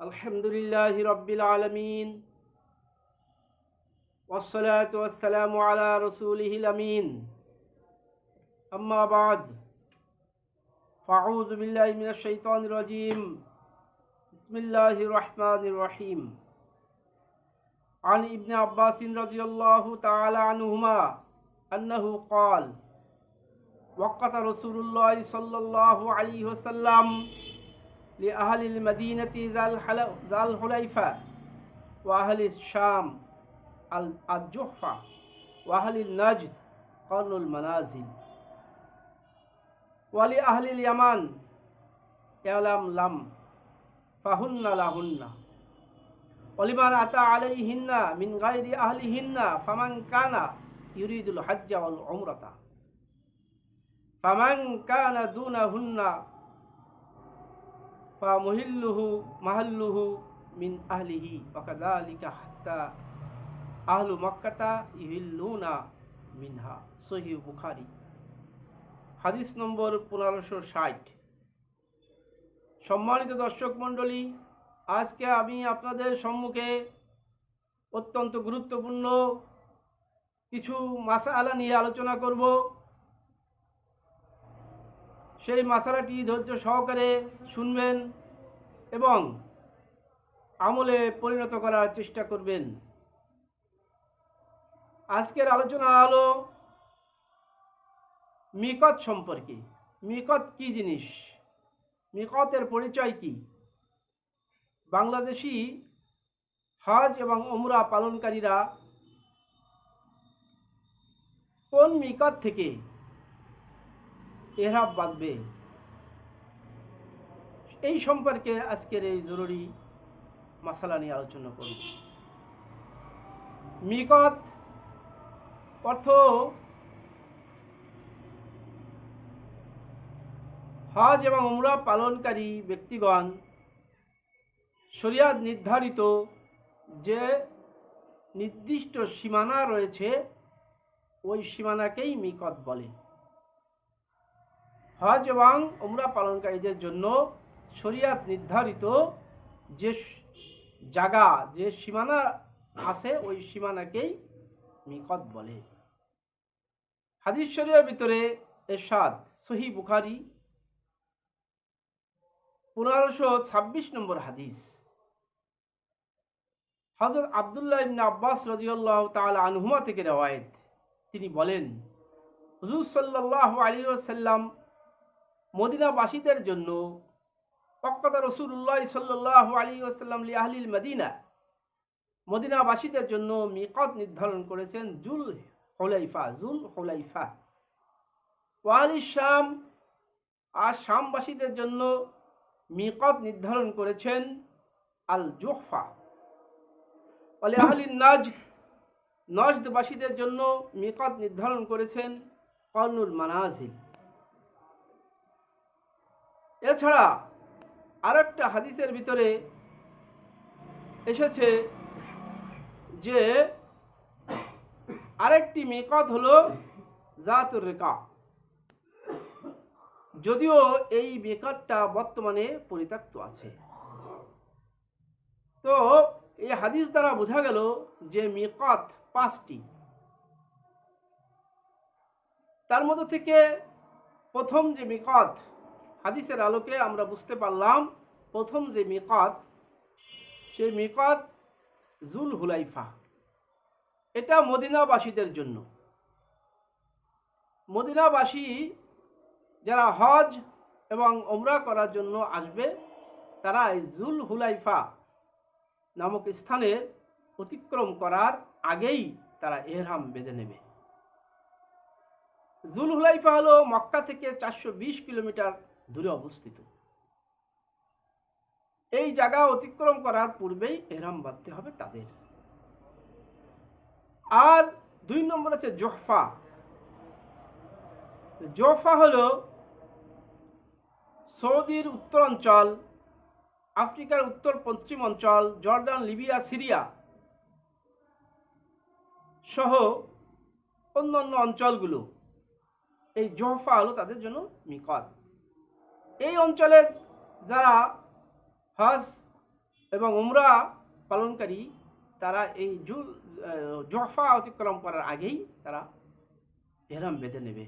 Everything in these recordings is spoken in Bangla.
الحمد لله رب العالمين والصلاة والسلام على رسوله الأمين أما بعد فأعوذ بالله من الشيطان الرجيم بسم الله الرحمن الرحيم عن ابن عباس رضي الله تعالى عنهما أنه قال وقت رسول الله صلى الله عليه وسلم লি আহলিল মদিনতি জাল হালা জাল হুলাইফা ওয়াহলি শাম আল আজহফা ওয়াহলিল নাজদ কর্নুল মানাজিল। ওয়ালি আহলিল ইয়ামান, ইয়ালাম লাম, ফাহুন্না লাহুন্না অলিমান আতা আলাইহিন্না মিন গাইরি আহলিহিন্না ফামান কানা ইউরিদুল হাজ্জা ওয়াল উমরাতা। ফামান কানা দুনাহুন্না ফামহিল্লুহু মাহাল্লুহু মিন আহলিহি ওকাদালিকা হাত্তা আহলু মক্কাতা ইহিল্লুনা মিনহা সহি বুখারি হাদিস নম্বর পনেরোশো ষাট। সম্মানিত দর্শক মণ্ডলী, আজকে আমি আপনাদের সম্মুখে অত্যন্ত গুরুত্বপূর্ণ কিছু মাসা আলা নিয়ে আলোচনা করব। সেই মশালাটি ধৈর্য সহকারে শুনবেন এবং আমলে পরিণত করার চেষ্টা করবেন। আজকের আলোচনা হলো মিকত সম্পর্কে। মিকত কি জিনিস? মিকতের পরিচয় কি? বাংলাদেশি হজ এবং ওমরা পালনকারীরা কোন মিকত থেকে এহরাব বাঁধবে। এই সম্পর্কে আজকের এই জরুরি মশালা নিয়ে আলোচনা করব। মিকত অর্থ হজ এবং উমরা পালনকারী ব্যক্তিগণ শরিয়াত নির্ধারিত যে নির্দিষ্ট সীমানা রয়েছে, ওই সীমানাকেই মিকত বলে। হজ এবং উমরা পালনকারীদের জন্য শরিয়াত নির্ধারিত যে জায়গা যে সীমানা আছে, ওই সীমানাকেই মিকত বলে। হাদিস শরীরের ভিতরে এরশাদ, সহি বুখারি, পনেরোশো ছাব্বিশ নম্বর হাদিস। হজরত আবদুল্লাহ ইবনে আব্বাস রজিউল্লাহ তাআলা আনহুমা থেকে রেওয়ায়েত। তিনি বলেন, হুজুর সাল্লাল্লাহু আলাইহি ওয়াসাল্লাম মদিনাবাসীদের জন্য অক্কতা রসুল্লাহ সাল্লাহ আলী ওসাল্লাম লি আহলিল মদিনা মদিনাবাসীদের জন্য মিকত নির্ধারণ করেছেন জুল হোলাইফা জুল হোলাইফা। ওয়ালি শাম আর শামবাসীদের জন্য মিকত নির্ধারণ করেছেন আল জোহফা। ওয়ালি আহলিন নাজ নজদবাসীদের জন্য মিকত নির্ধারণ করেছেন কর্নুল মানাজিল। এছাড়া আরেকটা হাদিসের ভিতরে এসেছে যে আরেকটি মেকত হলো জাতুর রেকা। যদিও এই মেকতটা বর্তমানে পরিত্যক্ত আছে। তো এই হাদিস দ্বারা বোঝা গেল যে মেকত পাঁচটি। তার মধ্যে থেকে প্রথম যে মিকত হাদিসের আলোকে আমরা বুঝতে পারলাম, প্রথম যে মিকত, সেই মিকত জুল হুলাইফা। এটা মদিনাবাসীদের জন্য। মদিনাবাসী যারা হজ এবং ওমরা করার জন্য আসবে, তারা এই জুল হুলাইফা নামক স্থানের অতিক্রম করার আগেই তারা এহরাম বেঁধে নেবে। জুল হুলাইফা হলো মক্কা থেকে চারশো বিশ কিলোমিটার দূরে অবস্থিত। এই জায়গা অতিক্রম করার পূর্বেই এহরাম বাঁধতে হবে তাদের। আর দুই নম্বর আছে জোহফা। জোহফা হলো সৌদির উত্তরাঞ্চল, আফ্রিকার উত্তর পশ্চিম অঞ্চল, জর্ডান, লিবিয়া, সিরিয়া সহ অন্যান্য অঞ্চলগুলো। এই জোহফা হলো তাদের জন্য মিকত এই অঞ্চলের যারা হজ এবং উমরা পালনকারী, তারা এই জুল জফা অতিক্রম করার আগেই তারা এহরাম বেঁধে নেবে।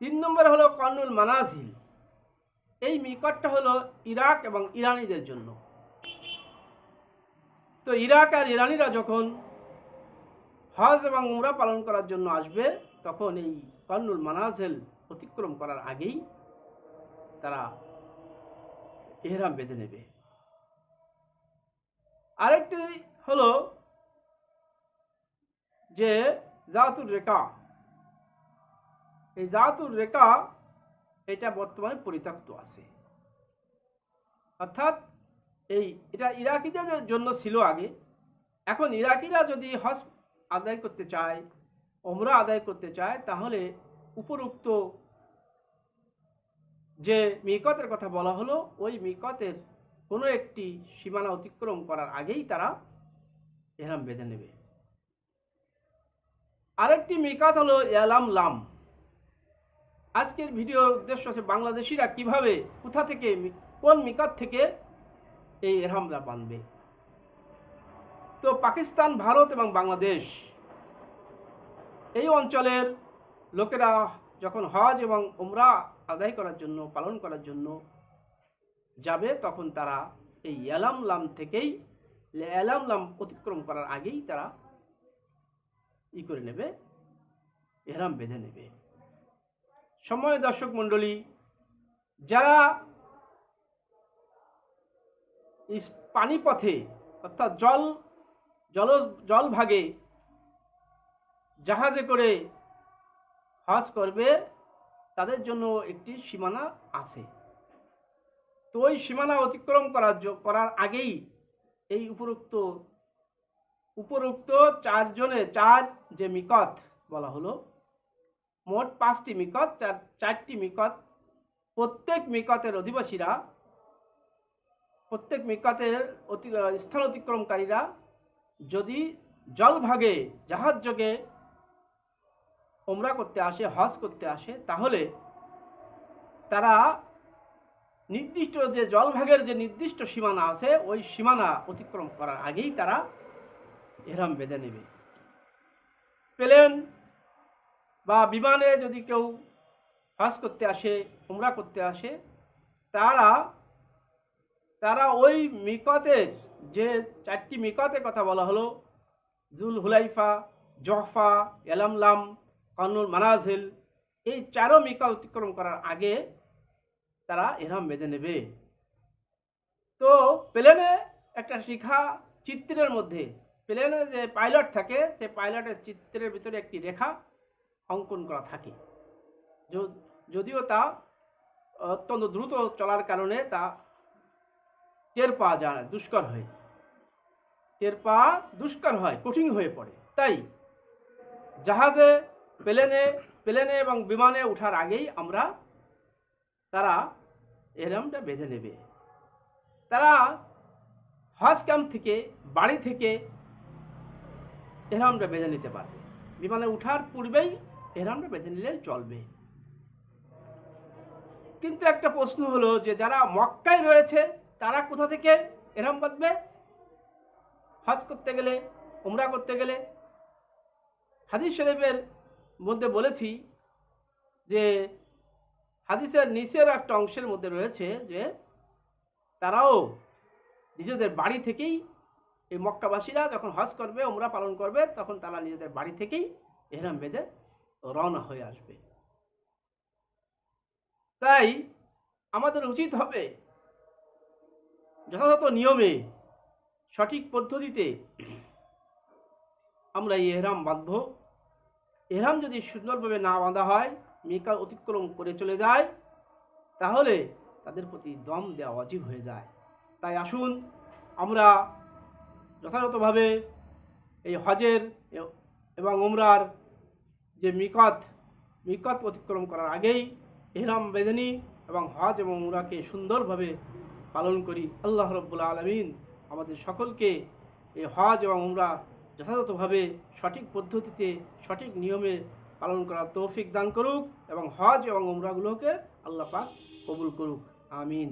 তিন নম্বর হলো কর্নুল মানাজিল। এই মিকটটা হলো ইরাক এবং ইরানিদের জন্য। তো ইরাক আর ইরানিরা যখন হজ এবং উমরা পালন করার জন্য আসবে, তখন এই কর্নুল মানাজেল অতিক্রম করার আগেই তারা এহরাম বেঁধে নেবে। আরেকটি হলো যে জাতুর রেখা। এই জাতুর রেখা এটা বর্তমানে পরিত্যক্ত আছে। অর্থাৎ এই এটা ইরাকিদের জন্য ছিল আগে। এখন ইরাকিরা যদি হজ আদায় করতে চায়, ওমরা আদায় করতে চায়, তাহলে উপরোক্ত যে মিকতের কথা বলা হলো, ওই মিকতের কোনো একটি সীমানা অতিক্রম করার আগেই তারা এহরাম বেঁধে নেবে। আরেকটি মিকাত হলো এলাম লাম। আজকের ভিডিওর উদ্দেশ্য হচ্ছে বাংলাদেশিরা কীভাবে, কোথা থেকে কোন মিকাত থেকে এই এহরামরা বানবে তো পাকিস্তান, ভারত এবং বাংলাদেশ এই অঞ্চলের লোকেরা যখন হজ এবং উমরা আদায় করার জন্য, পালন করার জন্য যাবে, তখন তারা এই এলাম লাম থেকেই এলাম লাম অতিক্রম করার আগেই তারা ই করে নেবে, এহরাম বেঁধে নেবে। সময় দর্শক মণ্ডলী, যারা পানিপথে, অর্থাৎ জল জল জলভাগে জাহাজে করে হজ করবে তাদের জন্য একটি সীমানা আছে। তো ওই সীমানা অতিক্রম করার করার আগেই এই উপরোক্ত উপরোক্ত চারজনে চার যে মিকত বলা হলো, মোট পাঁচটি মিকত, চার, চারটি মিকত, প্রত্যেক মিকতের অধিবাসীরা, প্রত্যেক মিকতের অতি, স্থান অতিক্রমকারীরা যদি জলভাগে, জাহাজ যোগে ওমরা করতে আসে, হজ করতে আসে, তাহলে তারা নির্দিষ্ট যে জলভাগের যে নির্দিষ্ট সীমানা আছে, ওই সীমানা অতিক্রম করার আগেই তারা এহরাম বেঁধে নেবে। প্লেন বা বিমানে যদি কেউ হজ করতে আসে, উমরা করতে আসে, তারা তারা ওই মিকতের যে চারটি মিকতের কথা বলা হলো জুল হুলাইফা জহফা, এলামলাম কানুল মানাজিল এই চারো মিকা অতিক্রম করার আগে তারা এরম বেঁধে নেবে। তো প্লেনে একটা শিখা চিত্রের মধ্যে প্লেনে যে পাইলট থাকে সে পাইলটের চিত্রের ভিতরে একটি রেখা অঙ্কন করা থাকে। যদিও তা অত্যন্ত দ্রুত চলার কারণে তা টের পাওয়া যায় না, দুষ্কর হয়। টের পাওয়া দুষ্কর হয় কঠিন হয়ে পড়ে। তাই জাহাজে প্লেনে প্লেনে এবং বিমানে ওঠার আগেই আমরা তারা এরমটা বেঁধে নেবে। তারা হজ ক্যাম্প থেকে, বাড়ি থেকে এরমটা বেঁধে নিতে পারবে। বিমানে ওঠার পূর্বেই এরমটা বেঁধে নিলে চলবে। কিন্তু একটা প্রশ্ন হলো যে, যারা মক্কায় রয়েছে, তারা কোথা থেকে এরম বাঁধবে? হজ করতে গেলে, উমরা করতে গেলে? হাদিস শরীফের মধ্যে বলেছি যে হাদিসের নিচের একটা অংশের মধ্যে রয়েছে যে তারাও নিজেদের বাড়ি থেকেই এই মক্কাবাসীরা যখন হজ করবে ওমরা পালন করবে, তখন তারা নিজেদের বাড়ি থেকেই এহরাম বেঁধে রওনা হয়ে আসবে। তাই আমাদের উচিত হবে যথাযথ নিয়মে, সঠিক পদ্ধতিতে আমরা এই এহরাম বাঁধব। এহরাম যদি সুন্দরভাবে না বাঁধা হয় মিকা অতিক্রম করে চলে যায়, তাহলে তাদের প্রতি দম দেওয়া অজীব হয়ে যায়। তাই আসুন, আমরা যথাযথভাবে এই হজের এবং উমরার যে মিকত মিকত অতিক্রম করার আগেই এহরাম, বেদনী এবং হজ এবং উমরাকে সুন্দরভাবে পালন করি। আল্লাহ রব্বুল্লা আলমিন আমাদের সকলকে এই হজ এবং উমরা যথাযথভাবে সঠিক পদ্ধতিতে, সঠিক নিয়মে পালন করার তৌফিক দান করুক এবং হজ এবং উমরাগুলোকে আল্লাহ পাক কবুল করুক। আমিন।